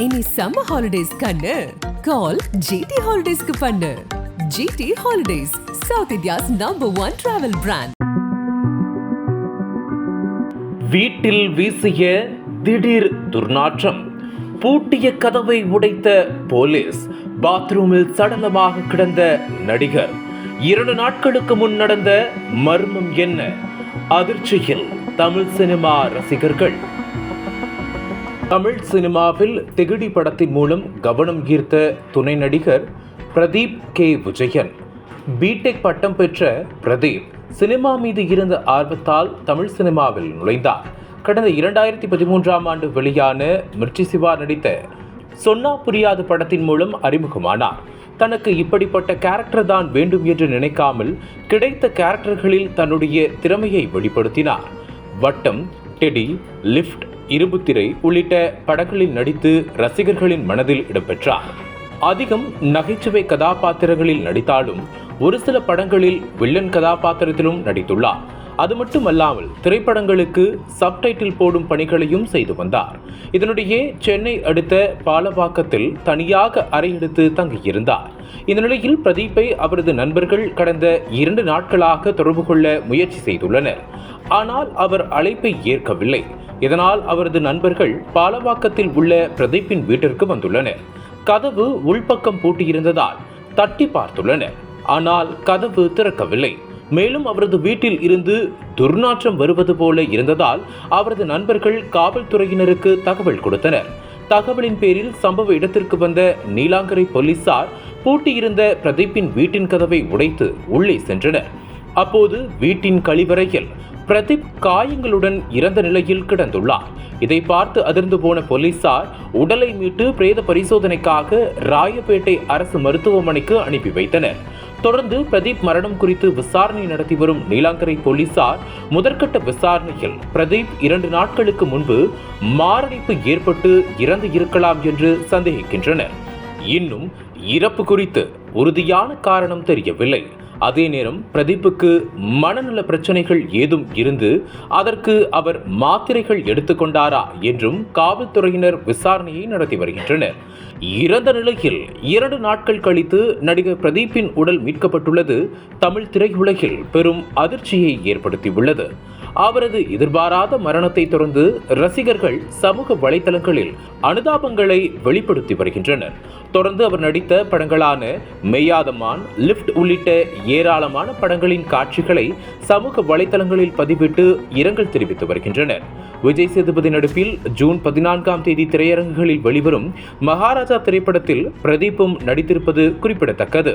இனி summer holidays கண்ணு. கால் GT ஹாலிடேஸ்க்கு பண்ணு. GT holidays South India's number one travel brand வீட்டில் வீசிய திடீர் துர்நாற்றம். பூட்டிய கதவை உடைத்த போலீஸ் பாத்ரூமில் சடலமாக கிடந்த நடிகர். இரண்டு நாட்களுக்கு முன் நடந்த மர்மம் என்ன? அதிர்ச்சியில் தமிழ் சினிமா ரசிகர்கள். தமிழ் சினிமாவில் திகிடி படத்தின் மூலம் கவனம் ஈர்த்த துணை நடிகர் பிரதீப் கே. விஜயன். பிடெக் பட்டம் பெற்ற பிரதீப் சினிமா மீது இருந்த ஆர்வத்தால் தமிழ் சினிமாவில் நுழைந்தார். கடந்த இரண்டாயிரத்தி பதிமூன்றாம் ஆண்டு வெளியான மிர்ச்சி சிவா நடித்த சொன்னா புரியாது படத்தின் மூலம் அறிமுகமானார். தனக்கு இப்படிப்பட்ட கேரக்டர் தான் வேண்டும் என்று நினைக்காமல் கிடைத்த கேரக்டர்களில் தன்னுடைய திறமையை வெளிப்படுத்தினார். வட்டம் டெடி லிஃப்ட் இருபுத்திரை உள்ளிட்ட படங்களில் நடித்து ரசிகர்களின் மனதில் இடம்பெற்றார். அதிகம் நகைச்சுவை கதாபாத்திரங்களில் நடித்தாலும் ஒரு சில படங்களில் வில்லன் கதாபாத்திரத்திலும் நடித்துள்ளார். அது மட்டுமல்லாமல் திரைப்படங்களுக்கு சப்டைட்டில் போடும் பணிகளையும் செய்து வந்தார். இதனிடையே சென்னை அடுத்த பாலவாக்கத்தில் தனியாக அறையெடுத்து தங்கியிருந்தார். இந்த நிலையில் பிரதீப்பை அவரது நண்பர்கள் கடந்த இரண்டு நாட்களாக தொடர்பு கொள்ள முயற்சி செய்துள்ளனர். ஆனால் அவர் அழைப்பை ஏற்கவில்லை. இதனால் அவரது நண்பர்கள் பாலவாக்கத்தில் உள்ள பிரதீப்பின் வீட்டிற்கு வந்துள்ளனர். கதவு உள்பக்கம் பூட்டியிருந்ததால் தட்டி பார்த்துள்ளனர். ஆனால் கதவு திறக்கவில்லை. மேலும் அவரது வீட்டில் இருந்து துர்நாற்றம் வருவது போல இருந்ததால் அவரது நண்பர்கள் காவல்துறையினருக்கு தகவல் கொடுத்தனர். தகவலின் பேரில் சம்பவ இடத்திற்கு வந்த நீலாங்கரை போலீசார் பூட்டியிருந்த பிரதீப்பின் வீட்டின் கதவை உடைத்து உள்ளே சென்றனர். அப்போது வீட்டின் கழிவறையில் பிரதீப் காயங்களுடன் இறந்த நிலையில் கிடந்துள்ளார். இதை பார்த்து அதிர்ந்து போன போலீசார் உடலை மீட்டு பிரேத பரிசோதனைக்காக ராயப்பேட்டை அரசு மருத்துவமனைக்கு அனுப்பி வைத்தனர். தொடர்ந்து பிரதீப் மரணம் குறித்து விசாரணை நடத்தி வரும் நீலாங்கரை போலீசார் முதற்கட்ட விசாரணையில் பிரதீப் இரண்டு நாட்களுக்கு முன்பு மாரடைப்பு ஏற்பட்டு இறந்து இருக்கலாம் என்று சந்தேகிக்கின்றனர். இன்னும் இறப்பு குறித்து உறுதியான காரணம் தெரியவில்லை. அதே நேரம் பிரதீப்புக்கு மனநல பிரச்சனைகள் ஏதும் இருந்து அதற்கு அவர் மாத்திரைகள் எடுத்துக்கொண்டாரா என்றும் காவல்துறையினர் விசாரணையை நடத்தி வருகின்றனர். இறந்த நிலையில் இரண்டு நாட்கள் கழித்து நடிகர் பிரதீப்பின் உடல் மீட்கப்பட்டுள்ளது. தமிழ் திரையுலகில் பெரும் அதிர்ச்சியை ஏற்படுத்தியுள்ளது. அவரது எதிர்பாராத மரணத்தை தொடர்ந்து ரசிகர்கள் சமூக வலைதளங்களில் அனுதாபங்களை வெளிப்படுத்தி வருகின்றனர். தொடர்ந்து அவர் நடித்த படங்களான மெய்யாதமான் லிஃப்ட் உள்ளிட்ட ஏராளமான படங்களின் காட்சிகளை சமூக வலைதளங்களில் பதிவிட்டு இரங்கல் தெரிவித்து வருகின்றனர். விஜய் சேதுபதி நடிப்பில் ஜூன் பதினான்காம் தேதி திரையரங்குகளில் வெளிவரும் மகாராஜா திரைப்படத்தில் பிரதீப்பும் நடித்திருப்பது குறிப்பிடத்தக்கது.